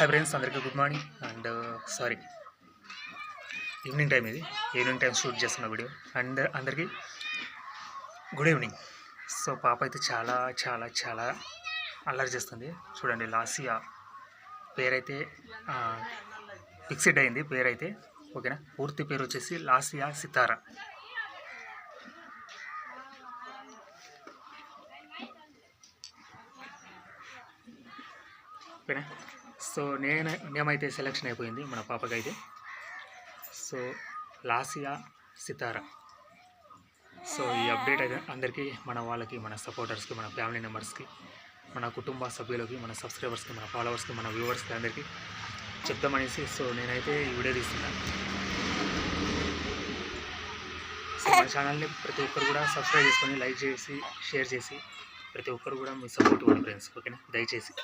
Hi friends అందరికీ good morning and sorry evening time ఇది. Evening time shoot చేస్తున్న video and అందరికీ good evening so పాప అయితే చాలా చాలా చాలా అల్లరి చేస్తుంది. చూడండి లాసియా పేరైతే ఫిక్స్డ్ అయింది పేరైతే. ఓకేనా పూర్తి పేరు వచ్చేసి లాసియా సితారా. ఓకేనా సో నేను నేమైతే సెలెక్షన్ అయిపోయింది మన పాపకైతే. సో లాసియా సితారా. సో ఈ అప్డేట్ అయితే అందరికీ మన వాళ్ళకి మన సపోర్టర్స్కి మన ఫ్యామిలీ మెంబర్స్కి మన కుటుంబ సభ్యులకి మన సబ్స్క్రైబర్స్కి మన ఫాలోవర్స్కి మన వ్యూవర్స్కి అందరికీ చెప్దామనేసి సో నేనైతే ఈ వీడియో తీస్తున్నా. సో మన ఛానల్ని ప్రతి ఒక్కరు కూడా సబ్స్క్రైబ్ చేసుకొని లైక్ చేసి షేర్ చేసి ప్రతి ఒక్కరు కూడా మీ సపోర్ట్ ఇవ్వండి ఫ్రెండ్స్ ఓకేనా దయచేసి.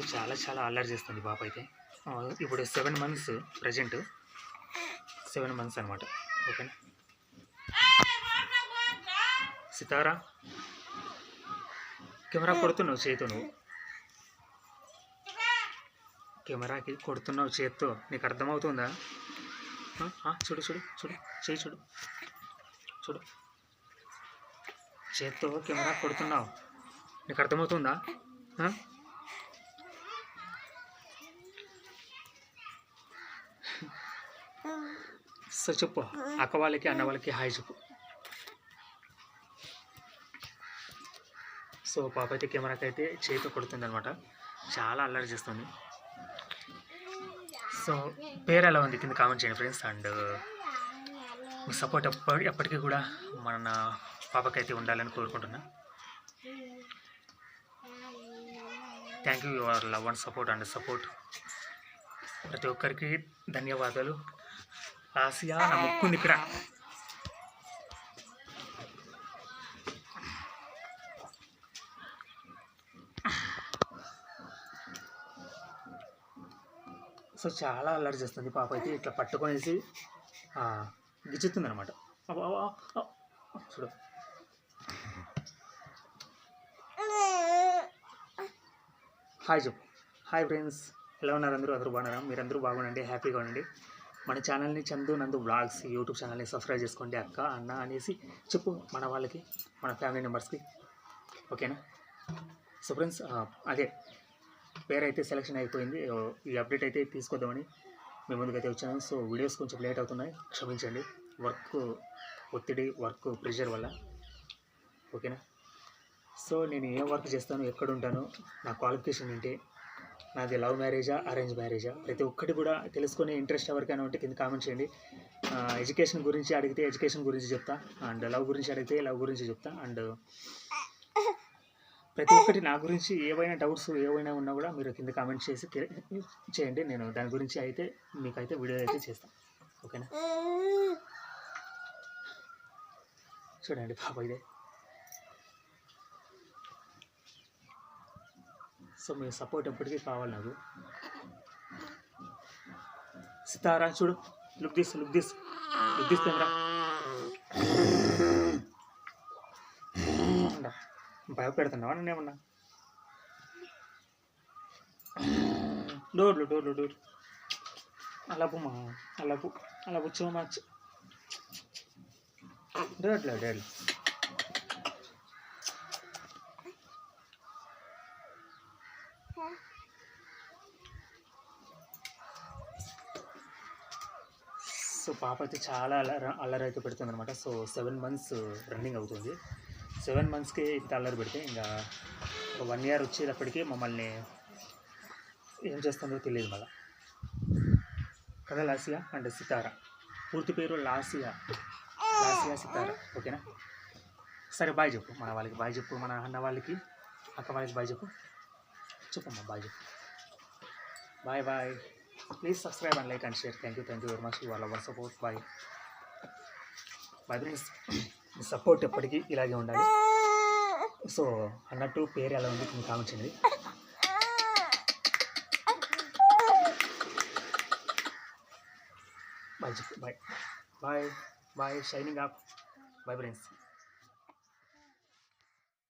సో చాలా చాలా అల్లరి చేస్తుంది పాప అయితే. ఇప్పుడు seven months present seven months అనమాట ఓకేనా సితారా? కెమెరా కొడుతున్నావు చేతితో నువ్వు? కెమెరాకి కొడుతున్నావు చేత్తో. నీకు అర్థమవుతుందా? చూడు చూడు చూడు చేయి చూడు. చూడు. చేత్తో కెమెరా కొడుతున్నావు. నీకు అర్థమవుతుందా? సో చెప్పు. అక్క వాళ్ళకి అన్న వాళ్ళకి హాయ్ చెప్పు. సో పాప అయితే కెమెరాకి అయితే చేతి కొడుతుంది అనమాట చాలా అల్లరి చేస్తుంది. సో పేరు ఎలా ఉంది? కింద కామెంట్ చేయండి ఫ్రెండ్స్ అండ్ సపోర్ట్ ఎప్పటి ఎప్పటికీ కూడా మన పాపకైతే ఉండాలని కోరుకుంటున్నా. Thank you your love and support and support ప్రతి ఒక్కరికి ధన్యవాదాలు. ఆసియా నా ముక్కుంది ఇక్కడ సో చాలా అల్లరి చేస్తుంది పాప అయితే ఇట్లా పట్టుకొనేసి గిచ్చుతుంది అనమాట చూడు. హాయ్ చెప్పు. Hi friends. ఎలా ఉన్నారు అందరూ? అందరూ బాగున్నారా? మీరందరూ బాగుండండి హ్యాపీగా ఉండండి. మన ఛానల్ని చందు నందు బ్లాగ్స్ యూట్యూబ్ ఛానల్ని సబ్స్క్రైబ్ చేసుకోండి అక్క అన్న అనేసి చెప్పు మన వాళ్ళకి మన ఫ్యామిలీ మెంబర్స్కి. ఓకేనా? సో ఫ్రెండ్స్ అదే పేరు అయితే సెలెక్షన్ అయిపోయింది. ఈ అప్డేట్ అయితే తీసుకొద్దామని మీ ముందుకైతే వచ్చాను. సో వీడియోస్ కొంచెం లేట్ అవుతున్నాయి క్షమించండి. వర్క్ ఒత్తిడి వర్క్ ప్రెషర్ వల్ల. ఓకేనా? సో నేను ఏం వర్క్ చేస్తాను ఎక్కడ ఉంటాను నా క్వాలిఫికేషన్ ఏంటి నాది లవ్ మ్యారేజా అరేంజ్ మ్యారేజా? ప్రతి ఒక్కటి కూడా తెలుసుకునే ఇంట్రెస్ట్ ఎవరికైనా ఉంటే కింద కామెంట్ చేయండి. ఎడ్యుకేషన్ గురించి అడిగితే ఎడ్యుకేషన్ గురించి చెప్తా. అండ్ లవ్ గురించి అడిగితే లవ్ గురించి చెప్తా. అండ్ ప్రతి ఒక్కటి నా గురించి ఏవైనా డౌట్స్ ఏవైనా ఉన్నా కూడా మీరు కింద కామెంట్ చేసి చేయండి. నేను దాని గురించి అయితే మీకైతే వీడియో అయితే చేస్తాను ఓకేనా? చూడండి పాప ఇదే. సో మీ సపోర్ట్ ఎప్పటికీ కావాలి నాకు. సితారా చూడు. Look this look this look this camera భయపెడుతున్నావా నేను ఏమన్నా? డోర్లు డోర్లు డోర్ అలా పుమ్మా అలా పు అలా పుచ్చు మచ్ డోర్లు. పాప అయితే చాలా అల్లర అల్లరి అయితే పెడుతుంది అనమాట సో సెవెన్ మంత్స్ రన్నింగ్ అవుతుంది. సెవెన్ మంత్స్కి ఇంత అల్లరి పెడితే ఇంకా ఒక వన్ ఇయర్ వచ్చేటప్పటికి మమ్మల్ని ఏం చేస్తుందో తెలియదు మళ్ళీ. కదా లాసియా అండ్ సితారా. పూర్తి పేరు లాసియా. లాసియా సితారా. ఓకేనా? సరే బాయ్ చెప్పు. మన వాళ్ళకి బాయ్ చెప్పు. మన అన్న వాళ్ళకి అక్క వాళ్ళకి బాయ్ చెప్పు. చెప్పమ్మా బాయ్ చెప్పు. Bye bye. Please subscribe and like and share thank you thank you very much వాళ్ళ one support bye bye friends మీ సపోర్ట్ ఎప్పటికీ ఇలాగే ఉండాలి. సో అన్నట్టు పేరు ఎలా ఉంది? కొన్ని కామెంట్స్ అండి bye bye bye bye shining of bye friends